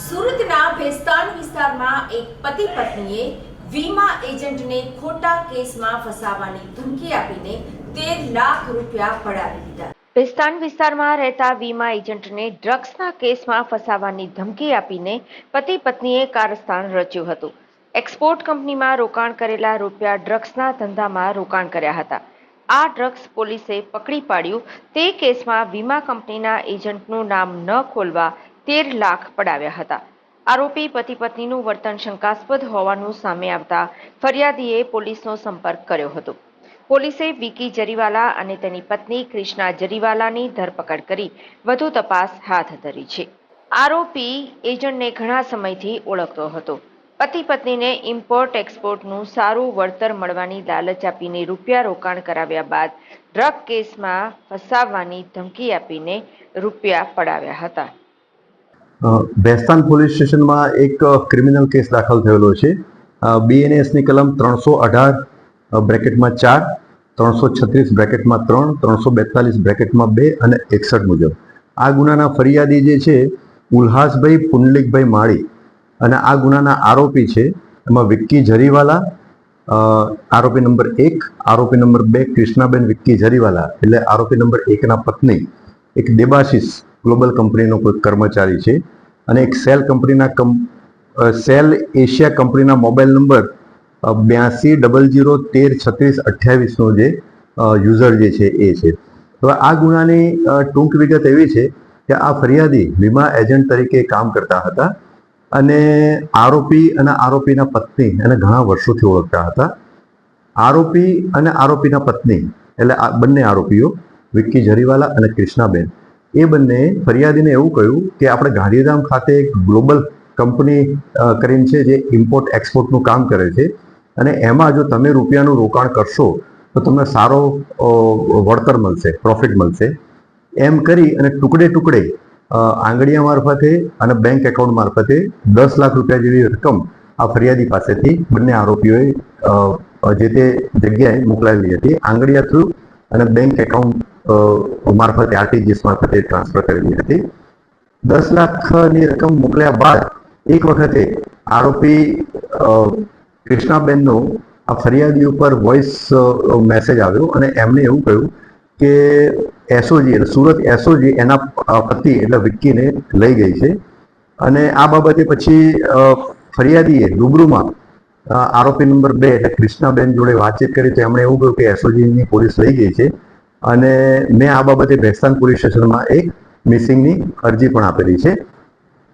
સુરતના ભેસ્તાન વિસ્તારમાં એક પતિ પત્નીએ વીમા એજન્ટને ખોટા કેસમાં ફસાવવાની ધમકી આપીને તેર લાખ રૂપિયા પડાવી દીધા. ભેસ્તાન વિસ્તારમાં રહેતા વીમા એજન્ટને ડ્રગ્સના કેસમાં ફસાવવાની ધમકી આપીને પતિ પત્નીએ કારસ્તાન રચ્યું હતું. એક્સપોર્ટ કંપનીમાં રોકાણ કરેલા રૂપિયા ડ્રગ્સના ધંધામાં રોકાણ કર્યા હતા. આ ડ્રગ્સ પોલીસે પકડી પાડ્યું. તે કેસમાં વીમા કંપનીના એજન્ટનું નામ ન ખોલવા તેર લાખ પડાવ્યા હતા. આરોપી પતિ પત્નીનું વર્તન શંકાસ્પદ હોવાનું સામે આવતા ફરિયાદીએ પોલીસનો સંપર્ક કર્યો હતો. પોલીસે વિકી જરીવાલા અને તેની પત્ની ક્રિષ્ના જરીવાલાની ધરપકડ કરી વધુ તપાસ હાથ ધરી છે. આરોપી એજન્ટને ઘણા સમયથી ઓળખતો હતો. પતિ પત્નીને ઇમ્પોર્ટ એક્સપોર્ટનું સારું વળતર મળવાની લાલચ આપીને રૂપિયા રોકાણ કરાવ્યા બાદ ડ્રગ કેસમાં ફસાવવાની ધમકી આપીને રૂપિયા પડાવ્યા હતા. ભેસ્તાન પોલીસ સ્ટેશનમાં એક ક્રિમિનલ કેસ દાખલ થયેલો છે. બીએનએસની કલમ ત્રણસો અઢાર બ્રેકેટમાં ચાર, ત્રણસો છત્રીસ બ્રેકેટમાં ત્રણ, ત્રણસો બેતાલીસ બ્રેકેટમાં બે અને એકસઠ મુજબ. આ ગુનાના ફરિયાદી જે છે, ઉલ્હાસભાઈ પુંડલિકભાઈ માળી અને આ ગુનાના આરોપી છે, એમાં વિક્કી જરીવાલા આરોપી નંબર એક, આરોપી નંબર બે કૃષ્ણાબેન વિક્કી જરીવાલા એટલે આરોપી નંબર એકના પત્ની, એક દેબાશીસ ગ્લોબલ કંપનીનો કોઈ કર્મચારી છે. અને એક સેલ કંપનીના સેલ એશિયા કંપનીના મોબાઈલ નંબર બ્યાસી ડબલ જીરો તેર છત્રીસ અઠ્યાવીસનો જે યુઝર જે છે એ છે. હવે આ ગુનાની ટૂંક વિગત એવી છે કે આ ફરિયાદી વીમા એજન્ટ તરીકે કામ કરતા હતા અને આરોપી અને આરોપીના પત્ની એને ઘણા વર્ષોથી ઓળખતા હતા. આરોપી અને આરોપીના પત્ની, એટલે આ બંને આરોપીઓ, વિક્કી જરીવાલા અને કૃષ્ણાબેન એ બંને ફરિયાદીને એવું કહ્યું કે આપણે ગાંધીધામ ખાતે એક ગ્લોબલ કંપની કરીને છે જે ઇમ્પોર્ટ, એક્સપોર્ટનું કામ કરે છે. અને એમાં જો તમે રૂપિયાનું રોકાણ કરશો, તો તમને સારો વળતર મળશે પ્રોફિટ મળશે. એમ કરી અને ટુકડે ટુકડે આંગળીયા મારફતે અને બેંક એકાઉન્ટ મારફતે દસ લાખ રૂપિયા જેવી રકમ આ ફરિયાદી પાસેથી બંને આરોપીઓએ જે તે જગ્યાએ મોકલાવેલી હતી. આંગળીયા થ્રુ અને બેંક એકાઉન્ટ મારફતે આરટીજીએસ મારફતે ટ્રાન્સફર કરેલી હતી. દસ લાખની રકમ મોકલ્યા બાદ એક વખતે આરોપી કૃષ્ણાબેનનો આ ફરિયાદી ઉપર વોઇસ મેસેજ આવ્યો અને એમને એવું કહ્યું કે એસઓજી એટલે સુરત એસઓજી એના પતિ એટલે વિક્કીને લઈ ગઈ છે. અને આ બાબતે પછી ફરિયાદીએ રૂબરૂમાં અ, આરોપી નંબર બે એટલે કૃષ્ણાબેન જોડે વાતચીત કરી તો એમણે એવું કહ્યું કે એસઓજીની પોલીસ લઈ ગઈ છે અને મેં આ બાબતે ભેસ્તાન પોલીસ સ્ટેશનમાં એક મિસિંગની અરજી પણ આપેલી છે.